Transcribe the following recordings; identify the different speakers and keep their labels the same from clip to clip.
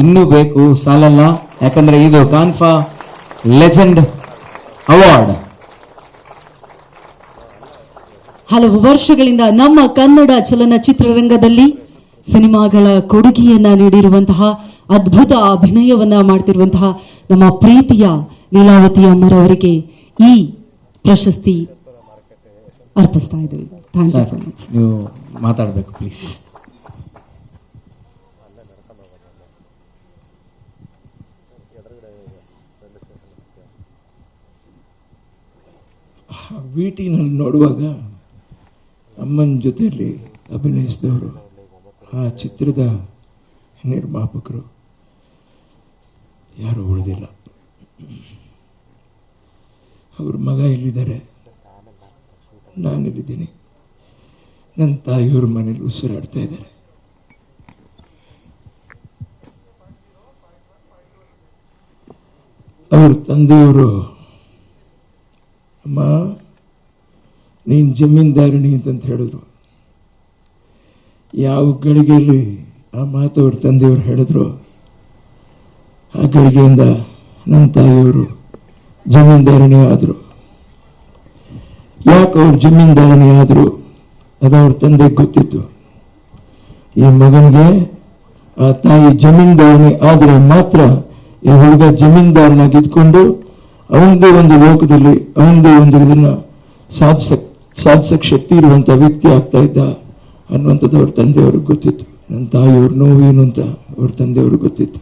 Speaker 1: ಇನ್ನೂ ಬೇಕು ಸಾಲಲ್ಲ. ಯಾಕಂದ್ರೆ ಇದು ಕಾನ್ಫಾ ಲೆಜೆಂಡ್ ಅವಾರ್ಡ್
Speaker 2: ಹಲವು ವರ್ಷಗಳಿಂದ ನಮ್ಮ ಕನ್ನಡ ಚಲನಚಿತ್ರರಂಗದಲ್ಲಿ ಸಿನಿಮಾಗಳ ಕೊಡುಗೆಯನ್ನ ನೀಡಿರುವಂತಹ ಅದ್ಭುತ ಅಭಿನಯವನ್ನ ಮಾಡ್ತಿರುವಂತಹ ನಮ್ಮ ಪ್ರೀತಿಯ ಲೀಲಾವತಿ ಅಮ್ಮರವರಿಗೆ ಈ ಪ್ರಶಸ್ತಿ ಅರ್ಪಿಸ್ತಾ ಇದ್ದೀವಿ. ಥ್ಯಾಂಕ್ ಯು ಸೊ ಮಚ್
Speaker 1: ನೀವು ಮಾತಾಡಬೇಕು ಪ್ಲೀಸ್
Speaker 3: ವಿ ಟಿನಲ್ಲಿ ನೋಡುವಾಗ ಅಮ್ಮನ ಜೊತೆಯಲ್ಲಿ ಅಭಿನಯಿಸಿದವರು ಆ ಚಿತ್ರದ ನಿರ್ಮಾಪಕರು. ಯಾರು ಉಳಿದಿಲ್ಲ. ಅವ್ರ ಮಗ ಇಲ್ಲಿದ್ದಾರೆ. ನಾನಿಲ್ಲಿದ್ದೀನಿ. ನನ್ನ ತಾಯಿಯವ್ರ ಮನೇಲಿ ಉಸಿರಾಡ್ತಾ ಇದ್ದಾರೆ. ಅವ್ರ ತಂದೆಯವರು ಅಮ್ಮ, ನೀನು ಜಮೀನ್ದಾರಿಣಿ ಅಂತಂತ ಹೇಳಿದ್ರು. ಯಾವ ಗಳಿಗೆಯಲ್ಲಿ ಆ ಮಾತು ಅವ್ರ ತಂದೆಯವರು ಹೇಳಿದ್ರು, ಆ ಗಳಿಗೆಯಿಂದ ನನ್ನ ತಾಯಿಯವರು ಜಮೀನ್ದಾರಿಣಿ ಆದರು. ಯಾಕೆ ಅವ್ರು ಜಮೀನ್ದಾರಣಿ ಆದರು ಅದು ಅವ್ರ ತಂದೆಗೆ ಗೊತ್ತಿತ್ತು. ಈ ಮಗನಿಗೆ ಆ ತಾಯಿ ಜಮೀನ್ದಾರಣಿ ಆದರೆ ಮಾತ್ರ ಈ ಹುಡುಗ ಜಮೀನ್ದಾರನಾಗಿ ಇದ್ಕೊಂಡು ಅವನದೇ ಒಂದು ಲೋಕದಲ್ಲಿ ಅವನದೇ ಒಂದು ಇದನ್ನ ಸಾಧಿಸಕ್ ಸಾಧಿಸಕ್ ಶಕ್ತಿ ಇರುವಂತ ವ್ಯಕ್ತಿ ಆಗ್ತಾ ಇದ್ದ ಅನ್ನುವಂಥದ್ದು ಅವ್ರ ತಂದೆಯವ್ರಿಗೆ ಗೊತ್ತಿತ್ತು. ನನ್ನ ತಾಯಿಯವ್ರ ನೋವೇನು ಅಂತ ಅವ್ರ ತಂದೆಯವ್ರಿಗೆ ಗೊತ್ತಿತ್ತು.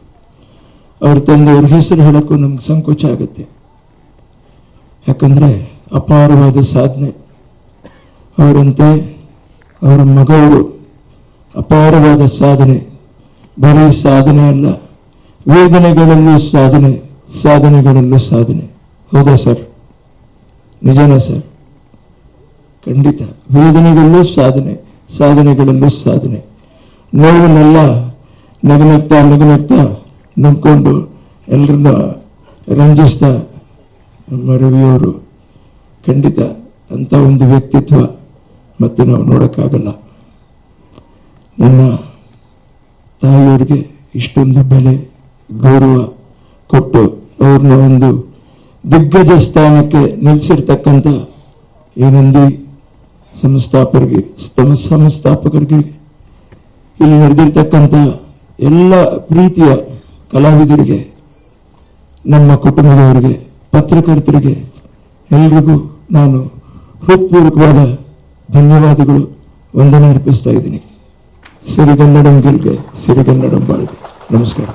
Speaker 3: ಅವ್ರ ತಂದೆಯವ್ರ ಹೆಸರು ಹೇಳಕ್ಕೂ ನಮ್ಗೆ ಸಂಕೋಚ ಆಗುತ್ತೆ. ಯಾಕಂದ್ರೆ ಅಪಾರವಾದ ಸಾಧನೆ. ಅವರಂತೆ ಅವರ ಮಗಳು ಅಪಾರವಾದ ಸಾಧನೆ. ಬರೀ ಸಾಧನೆ ಅಲ್ಲ, ವೇದನೆಗಳಲ್ಲೂ ಸಾಧನೆ, ಸಾಧನೆಗಳಲ್ಲೂ ಸಾಧನೆ. ಹೌದಾ ಸರ್? ನಿಜನಾ ಸರ್? ಖಂಡಿತ. ವೇದನೆಗಳಲ್ಲೂ ಸಾಧನೆ, ಸಾಧನೆಗಳಲ್ಲೂ ಸಾಧನೆ. ನೋವನ್ನೆಲ್ಲ ನಗನಗ್ತಾ ನಗನಗ್ತಾ ನಂಬ್ಕೊಂಡು ಎಲ್ಲರನ್ನ ರಂಜಿಸ್ತಾ ನಮ್ಮ ರವಿಯವರು. ಖಂಡಿತ ಅಂತ ಒಂದು ವ್ಯಕ್ತಿತ್ವ ಮತ್ತೆ ನಾವು ನೋಡೋಕ್ಕಾಗಲ್ಲ. ನನ್ನ ತಾಯಿಯವರಿಗೆ ಇಷ್ಟೊಂದು ಬೆಲೆ, ಗೌರವ ಕೊಟ್ಟು ಅವ್ರನ್ನ ಒಂದು ದಿಗ್ಗಜ ಸ್ಥಾನಕ್ಕೆ ನಿಲ್ಲಿಸಿರ್ತಕ್ಕಂಥ ಈ ನಂದಿ ಸಂಸ್ಥಾಪಕರಿಗೆ ಸ್ತಮ ಸಂಸ್ಥಾಪಕರಿಗೆ, ಇಲ್ಲಿ ನಡೆದಿರ್ತಕ್ಕಂಥ ಎಲ್ಲ ಪ್ರೀತಿಯ ಕಲಾವಿದರಿಗೆ, ನಮ್ಮ ಕುಟುಂಬದವರಿಗೆ, ಪತ್ರಕರ್ತರಿಗೆ ಎಲ್ರಿಗೂ ನಾನು ಹೃತ್ಪೂರ್ವಕವಾದ ಧನ್ಯವಾದಗಳು, ವಂದನೆ ಅರ್ಪಿಸ್ತಾ ಇದ್ದೀನಿ. ಸಿರಿಗನ್ನಡಂ ಗೆಲ್ಗೆ, ಸಿರಿಗನ್ನಡಂ ಬಾಳ್ಗೆ. ನಮಸ್ಕಾರ.